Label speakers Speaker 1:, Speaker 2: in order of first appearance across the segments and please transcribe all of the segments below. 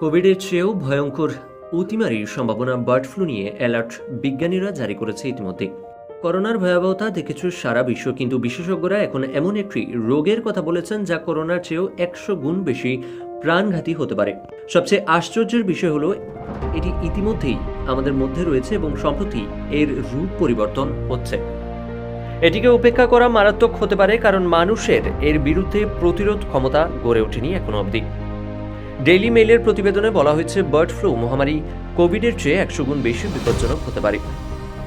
Speaker 1: কোভিডের চেয়েও ভয়ঙ্কর অতিমারির সম্ভাবনা বার্ড ফ্লু নিয়ে অ্যালার্ট বিজ্ঞানীরা জারি করেছে ইতিমধ্যে। করোনার ভয়াবহতা দেখেছে সারা বিশ্ব, কিন্তু বিশেষজ্ঞরা এখন এমন একটি রোগের কথা বলেছেন যা করোনার চেয়েও একশো গুণ বেশি প্রাণঘাতী হতে পারে। সবচেয়ে আশ্চর্যের বিষয় হলো, এটি ইতিমধ্যেই আমাদের মধ্যে রয়েছে এবং সম্প্রতি এর রূপ পরিবর্তন হচ্ছে। এটিকে উপেক্ষা করা মারাত্মক হতে পারে, কারণ মানুষের এর বিরুদ্ধে প্রতিরোধ ক্ষমতা গড়ে ওঠেনি এখনও অবধি। ডেইলি মেইলের প্রতিবেদনে বলা হয়েছে বার্ড ফ্লু মহামারী কোভিডের চেয়ে একশো গুণ বেশি বিপজ্জনক হতে পারে।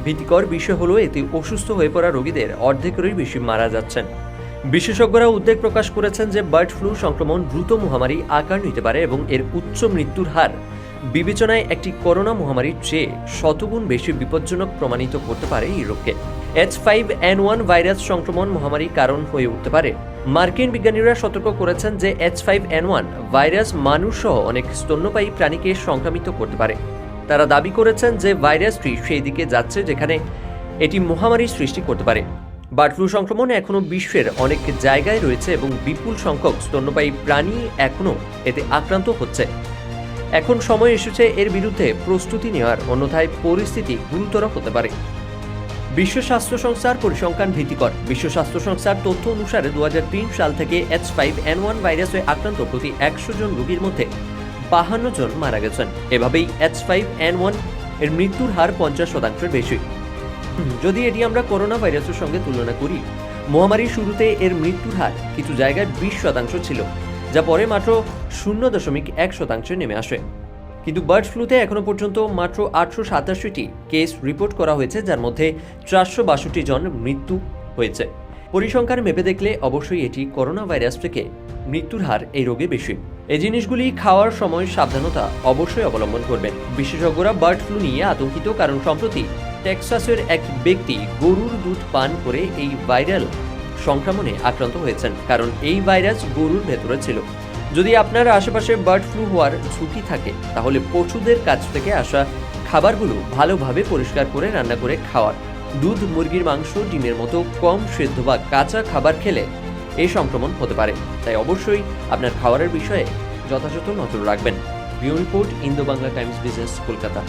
Speaker 1: ভীতিকর বিষয় হলো, এতে অসুস্থ হয়ে পড়া রোগীদের অর্ধেকেরই বেশি মারা যাচ্ছেন। বিশেষজ্ঞরা উদ্বেগ প্রকাশ করেছেন যে বার্ড ফ্লু সংক্রমণ দ্রুত মহামারী আকার নিতে পারে এবং এর উচ্চ মৃত্যুর হার বিবেচনায় একটি করোনা মহামারীর চেয়ে শতগুণ বেশি বিপজ্জনক প্রমাণিত করতে পারে এই রোগকে H five N one virus সংক্রমণ মহামারীর কারণ হয়ে উঠতে পারে। মার্কিন বিজ্ঞানীরা সতর্ক করেছেন যে H five N one virus মানুষ সহ অনেক স্তন্যপায়ী প্রাণীকে সংক্রামিত করতে পারে। তারা দাবি করেছেন যে ভাইরাসটি সেই দিকে যাচ্ছে যেখানে এটি মহামারীর সৃষ্টি করতে পারে। বার্ড ফ্লু সংক্রমণ এখনও বিশ্বের অনেক জায়গায় রয়েছে এবং বিপুল সংখ্যক স্তন্যপায়ী প্রাণী এখনও এতে আক্রান্ত হচ্ছে। এখন সময় এসেছে এর বিরুদ্ধে প্রস্তুতি নেওয়ার, অন্যথায় পরিস্থিতি গুরুতর হতে পারে। বিশ্ব স্বাস্থ্য সংস্থার পরিসংখ্যান ভীতিকর বিশ্ব স্বাস্থ্য সংস্থার তথ্য অনুসারে দু সাল থেকে এইচ ফাইভ এন ওয়ান ভাইরাসে আক্রান্ত প্রতি একশো জন রোগীর মধ্যে বাহান্ন জন মারা গেছেন। এভাবেই এইচ ফাইভ এন ওয়ানের মৃত্যুর হার পঞ্চাশ শতাংশের বেশি। যদি এটি আমরা করোনা ভাইরাসের সঙ্গে তুলনা করি, মহামারীর শুরুতে এর মৃত্যুর হার কিছু জায়গায় বিশ শতাংশ ছিল, যা পরে মাত্র শূন্য দশমিক এক শতাংশে নেমে আসে। কিন্তু বার্ড ফ্লুতে এখনও পর্যন্ত মাত্র আটশো সাতাশিটি কেস রিপোর্ট করা হয়েছে, যার মধ্যে চারশো বাষট্টি জন মৃত্যু হয়েছে। পরিসংখ্যান মেপে দেখলে অবশ্যই এটি করোনা ভাইরাস থেকে মৃত্যুর হার এই রোগে বেশি। এই জিনিসগুলি খাওয়ার সময় সাবধানতা অবশ্যই অবলম্বন করবেন। বিশেষজ্ঞরা বার্ড ফ্লু নিয়ে আতঙ্কিত, কারণ সম্প্রতি টেক্সাসের এক ব্যক্তি গরুর দুধ পান করে এই ভাইরাল সংক্রমণে আক্রান্ত হয়েছেন, কারণ এই ভাইরাস গরুর ভেতরে ছিল। যদি আপনার আশেপাশে বার্ড ফ্লু হওয়ার ঝুঁকি থাকে, তাহলে পশুদের কাছ থেকে আসা খাবারগুলো ভালোভাবে পরিষ্কার করে রান্না করে খাওয়ার দুধ, মুরগির মাংস, ডিমের মতো কম সেদ্ধ বা কাঁচা খাবার খেলে এই সংক্রমণ হতে পারে। তাই অবশ্যই আপনার খাবারের বিষয়ে যথাযথ নজর রাখবেন। Bureau report, Indo Bangla Times business, Kolkata.